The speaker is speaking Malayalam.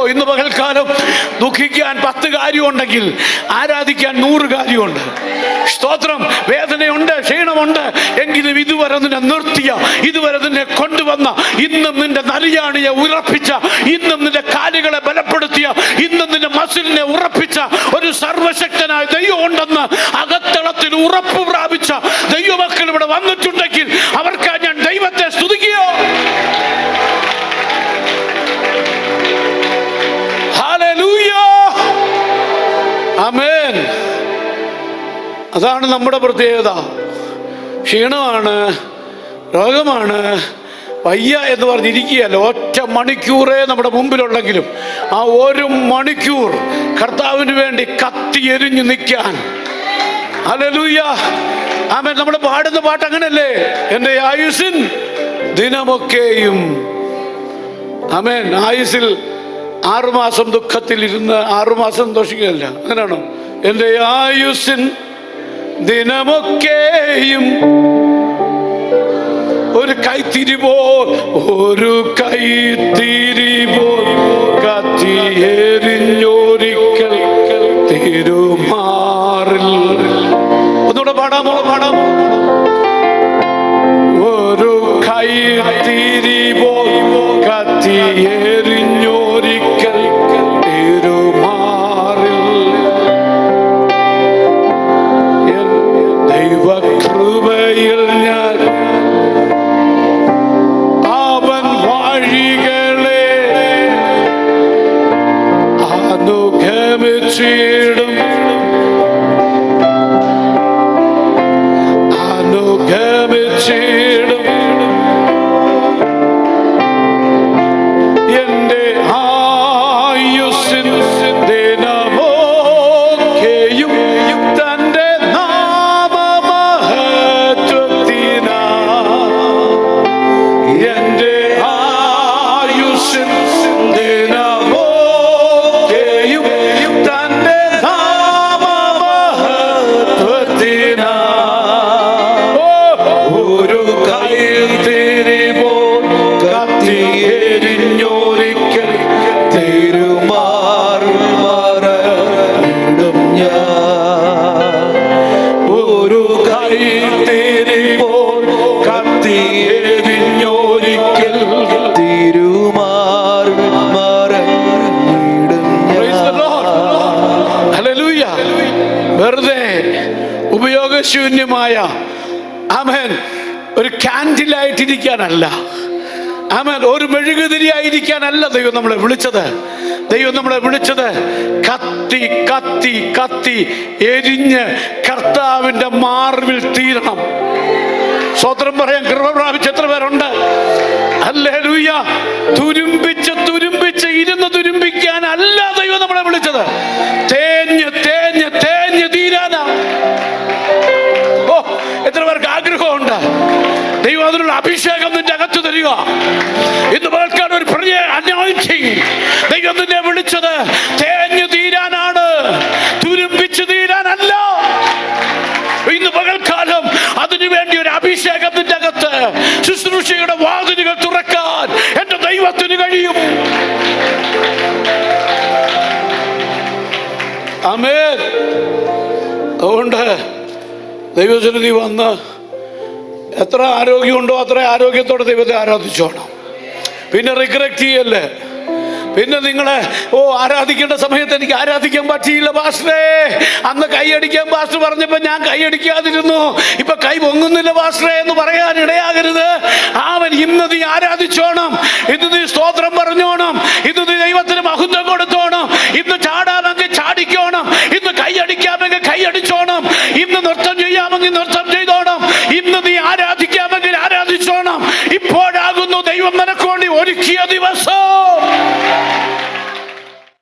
ഓ ഇന്ന് പകൽക്കാലം ദുഃഖിക്കാൻ പത്ത് കാര്യമുണ്ടെങ്കിൽ ആരാധിക്കാൻ നൂറ് കാര്യമുണ്ട്. സ്തോത്രം. വേദനയുണ്ട് ക്ഷീണമുണ്ട്. എങ്കിലും ഇതുവരെ നിന്നെ നിർത്തിയ ഇതുവരെ നിന്നെ കൊണ്ടുവന്ന ഇന്നും നിന്റെ നരിയാണിയെ ഉറപ്പിച്ച ഇന്നും നിന്റെ കാലുകളെ ബലപ്പെടുത്തിയ ഇന്നും നിന്റെ മസിലിനെ ഉറപ്പിച്ച ഒരു സർവശക്തനായ ദൈവം ഉണ്ടെന്ന് അകത്തളത്തിൽ ഉറപ്പ് പ്രാപിച്ച ദൈവമക്കൾ ഇവിടെ വന്നിട്ടുണ്ടെങ്കിൽ ആമേൻ. അതാണ് നമ്മുടെ പ്രത്യേകത. ക്ഷീണമാണ് രോഗമാണ് വയ്യ എന്ന് പറഞ്ഞിരിക്കുകയല്ല. ഒറ്റ മണിക്കൂറേ നമ്മുടെ മുമ്പിലുണ്ടെങ്കിലും ആ ഒരു മണിക്കൂർ കർത്താവിന് വേണ്ടി കത്തി എരിഞ്ഞു നിൽക്കാൻ. അലലൂയ ആമേൻ. നമ്മൾ പാടുന്ന പാട്ട് അങ്ങനല്ലേ? എന്റെ ആയുസിൻ ദിനമൊക്കെയും. ആമേൻ. ആയുസിൽ ആറുമാസം ദുഃഖത്തിൽ ഇരുന്ന് ആറുമാസം സന്തോഷിക്കുകയല്ല. അങ്ങനെയാണോ? എന്റെ ആയുസിൻ ദിനമൊക്കെയും ഒരു കൈത്തിരി പോൽ ഒരു കൈത്തിരി പോൽ കത്തിയെരിഞ്ഞൊരിക്കൽ തിരുമാറിൽ. ഒന്നുകൂടെ പാടാമോ പാടാമോ ഒരു കൈത്തിരി പോൽ കത്തിയെരിഞ്ഞൊരിക്കൽ Trinity. വെറുതെ ഉപയോഗശൂന്യമായ ആമേൻ ഒരു ക്യാൻഡിലായിട്ടിരിക്കാനല്ല ആമേൻ ഒരു മെഴുകുതിരിയായിരിക്കാനല്ല ദൈവം നമ്മളെ വിളിച്ചത്. ദൈവം നമ്മളെ വിളിച്ചത് കത്തി കത്തി കത്തി എരിഞ്ഞ് കർത്താവിന്റെ മാർവിൽ തീരണം. സ്വത്രം പറയാൻ കൃപ പ്രാപിച്ച എത്ര പേരുണ്ട്? ഹല്ലേലൂയ. തുരുമ്പിച്ച് തുരുമ്പിച്ച് ഇരുന്ന് തുരുമ്പിക്കാനല്ല ദൈവം നമ്മളെ വിളിച്ചത്. ആഗ്രഹമുണ്ട് ദൈവം അതിനുള്ള അഭിഷേകം നിന്റെ അകത്ത് തരിക. ഇന്ന് പേർക്കാണ് ഒരു പ്രിയ അനോയിറ്റിങ് ദൈവം നിന്നെ വിളിച്ചത് തേഞ്ഞു തീരാനാണ്. തുരുമ്പിച്ചു തീരാനല്ല. ഇന്ന് പകൽക്കാലം അതിനുവേണ്ടി ഒരു അഭിഷേകം നിന്റെ അകത്ത്. ശുശ്രൂഷയുടെ വാതിലുകൾ തുറക്കാൻ എന്റെ ദൈവത്തിന് കഴിയും. അമേ അതുകൊണ്ട് ദൈവസന്നിധി വന്ന് എത്ര ആരോഗ്യമുണ്ടോ അത്ര ആരോഗ്യത്തോടെ ദൈവത്തെ ആരാധിച്ചോണം പിന്നെ റിഗ്രറ്റ് ചെയ്യല്ലേ? പിന്നെ നിങ്ങളെ ഓ ആരാധിക്കേണ്ട സമയത്ത് എനിക്ക് ആരാധിക്കാൻ പറ്റിയില്ല പാസ്റ്റേ അന്ന് കൈയടിക്കാൻ പാസ്റ്റർ പറഞ്ഞപ്പോ ഞാൻ കൈയടിക്കാതിരുന്നു ഇപ്പൊ കൈ പൊങ്ങുന്നില്ല പാസ്റ്റേ എന്ന് പറയാൻ ഇടയാകരുത്. അവൻ ഇന്ന് നീ ആരാധിച്ചോണം ഇന്ന് നീ സ്തോത്രം പറഞ്ഞോണം ഇന്ന് നീ ദൈവത്തിന് മഹത്വം കൊടുത്തോണം ഇന്ന് ചാടാമെങ്കിൽ ചാടിക്കോണം. ഇന്ന് കൈയടിക്കാമെങ്കിൽ കൈയടിച്ചോണം ഇന്ന് നൃത്തം ചെയ്യാമെങ്കിൽ നൃത്തം ചെയ്തോണം ആരാധിക്കാമെങ്കിൽ ആരാധിച്ചോണം ഇപ്പോഴാകുന്നു ദൈവം നിനക്ക് വേണ്ടി ഒരുക്കിയ ദിവസം